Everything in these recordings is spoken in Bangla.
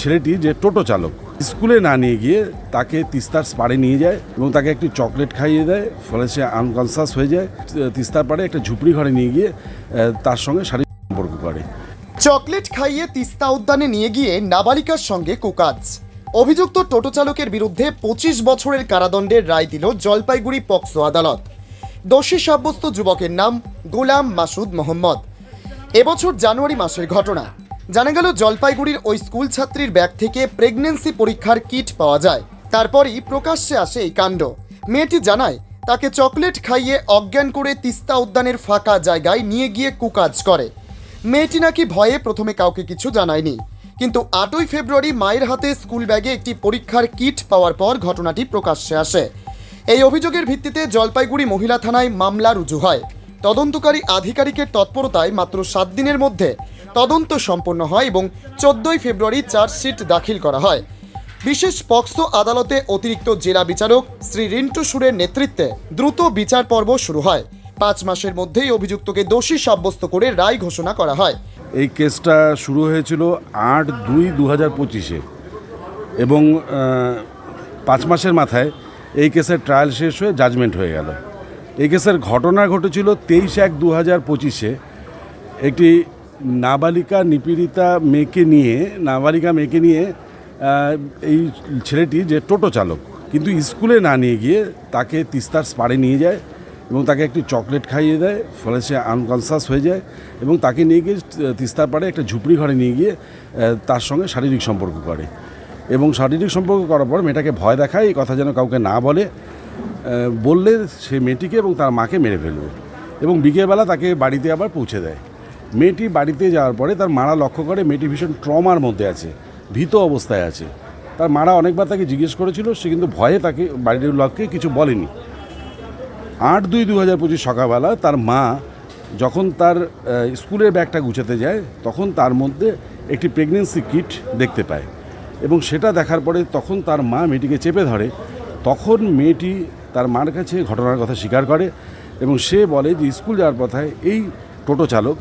ছেলেটি যে টোটো চালক, স্কুলে না নিয়ে গিয়ে তাকে তিস্তার পাড়ে নিয়ে যায় এবং তাকে একটি চকলেট খাইয়ে দেয়, ফলে সে আনকনসাস হয়ে যায়। তিস্তার পাড়ে একটা ঝুপড়ি ঘরে নিয়ে গিয়ে তার সঙ্গে শারীরিক সম্পর্ক করে। চকলেট খাইয়ে তিস্তা উদ্যানে নিয়ে গিয়ে নাবালিকার সঙ্গে কুকাজ। অভিযুক্ত টোটো চালকের বিরুদ্ধে পঁচিশ বছরের কারাদণ্ডের রায় দিল জলপাইগুড়ি পক্সো আদালত। দোষী সাব্যস্ত যুবকের নাম গোলাম মাসুদ মোহাম্মদ। এবছর জানুয়ারি মাসের ঘটনা। জানা গেল, জলপাইগুড়ির ওই স্কুল ছাত্রীর ব্যাগ থেকে প্রেগন্যান্সি পরীক্ষার কিট পাওয়া যায়। তারপরই প্রকাশ্যে আসে এই কাণ্ড। মেয়েটি জানায়, তাকে চকলেট খাইয়ে অজ্ঞান করে তিস্তা উদ্যানের ফাঁকা জায়গায় নিয়ে গিয়ে কুকাজ করে। মেয়েটি নাকি ভয়ে প্রথমে কাউকে কিছু জানায়নি। কিন্তু আটই ফেব্রুয়ারি মায়ের হাতে স্কুল ব্যাগে একটি পরীক্ষার কিট পাওয়ার পর ঘটনাটি প্রকাশ্যে আসে। এই অভিযোগের ভিত্তিতে জলপাইগুড়ি মহিলা থানায় মামলা রুজু হয়। তদন্তকারী আধিকারিকের তৎপরতায় মাত্র সাত দিনের মধ্যে তদন্ত সম্পন্ন হয় এবং চোদ্দই ফেব্রুয়ারি চার্জশিট দাখিল করা হয়। বিশেষ পক্সো আদালতে অতিরিক্ত জেলা বিচারক শ্রী রিন্টু সুরের নেতৃত্বে দ্রুত বিচার পর্ব শুরু হয়। পাঁচ মাসের মধ্যেই অভিযুক্তকে দোষী সাব্যস্ত করে রায় ঘোষণা করা হয়। এই কেসটা শুরু হয়েছিল আট দুই দু হাজার পঁচিশে এবং পাঁচ মাসের মাথায় এই কেসের ট্রায়াল শেষ হয়ে জাজমেন্ট হয়ে গেল। এই কেসের ঘটনা ঘটেছিল তেইশ এক দু হাজার পঁচিশে। একটি নাবালিকা নিপীড়িতা মেয়েকে নিয়ে, নাবালিকা মেয়েকে নিয়ে এই ছেলেটি যে টোটো চালক, কিন্তু স্কুলে না নিয়ে গিয়ে তাকে তিস্তার পাড়ে নিয়ে যায় এবং তাকে একটি চকলেট খাইয়ে দেয়, ফলে সে আনকনসাস হয়ে যায় এবং তাকে নিয়ে গিয়ে তিস্তার পাড়ে একটা ঝুপড়ি ঘরে নিয়ে গিয়ে তার সঙ্গে শারীরিক সম্পর্ক করে। এবং শারীরিক সম্পর্ক করার পর মেয়েটাকে ভয় দেখায়, এই কথা যেন কাউকে না বলে। বললে সে মেয়েটিকে এবং তার মাকে মেরে ফেলবে। এবং বিকেলবেলা তাকে বাড়িতে আবার পৌঁছে দেয়। মেয়েটি বাড়িতে যাওয়ার পরে তার মারা লক্ষ্য করে মেয়েটি ভীষণ ট্রমার মধ্যে আছে, ভীত অবস্থায় আছে। তার মারা অনেকবার তাকে জিজ্ঞেস করেছিল, সে কিন্তু ভয়ে তাকে বাড়ির লোককে কিছু বলেনি। আট দুই দু হাজার পঁচিশ সকালবেলা তার মা যখন তার স্কুলের ব্যাগটা গুছাতে যায়, তখন তার মধ্যে একটি প্রেগনেন্সি কিট দেখতে পায়। এবং সেটা দেখার পরে তখন তার মা মেয়েটিকে চেপে ধরে। তখন মেয়েটি তার মার কাছে ঘটনার কথা স্বীকার করে এবং সে বলে যে স্কুল যাওয়ার পথায় এই টোটো চালক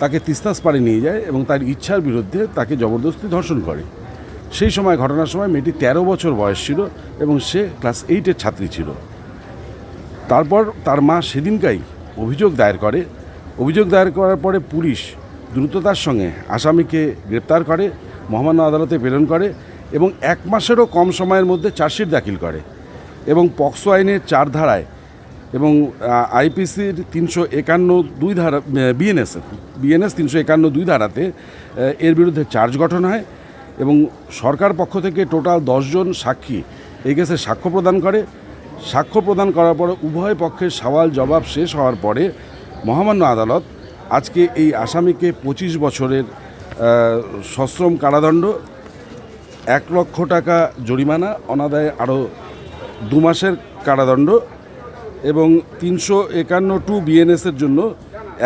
তাকে তিস্তাস পাড়ে নিয়ে যায় এবং তার ইচ্ছার বিরুদ্ধে তাকে জবরদস্তি ধর্ষণ করে। সেই সময়, ঘটনার সময় মেয়েটি তেরো বছর বয়স ছিল এবং সে ক্লাস এইটের ছাত্রী ছিল। তারপর তার মা সেদিনকাই অভিযোগ দায়ের করে। অভিযোগ দায়ের করার পরে পুলিশ দ্রুততার সঙ্গে আসামিকে গ্রেপ্তার করে, মহামান্য আদালতে প্রেরণ করে এবং এক মাসেরও কম সময়ের মধ্যে চার্জশিট দাখিল করে। এবং পক্সো আইনের চার ধারায় এবং আইপিসির তিনশো একান্ন দুই ধারা বিএনএস বিএনএস তিনশো একান্ন দুই ধারাতে এর বিরুদ্ধে চার্জ গঠন হয় এবং সরকার পক্ষ থেকে টোটাল দশজন সাক্ষী এই কেসে সাক্ষ্য প্রদান করে। সাক্ষ্য প্রদান করার পরে উভয় পক্ষের সওয়াল জবাব শেষ হওয়ার পরে মহামান্য আদালত আজকে এই আসামিকে পঁচিশ বছরের সশ্রম কারাদণ্ড, এক লক্ষ টাকা জরিমানা, অনাদায়ে আরও দু মাসের কারাদণ্ড এবং তিনশো একান্ন টু বিএনএসের জন্য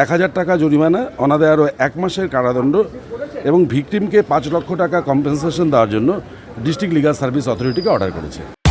এক হাজার টাকা জরিমানা, অনাদায়ে আরও এক মাসের কারাদণ্ড এবং ভিকটিমকে পাঁচ লক্ষ টাকা কম্পেনসেশন দেওয়ার জন্য ডিস্ট্রিক্ট লিগাল সার্ভিস অথরিটিকে অর্ডার করেছে।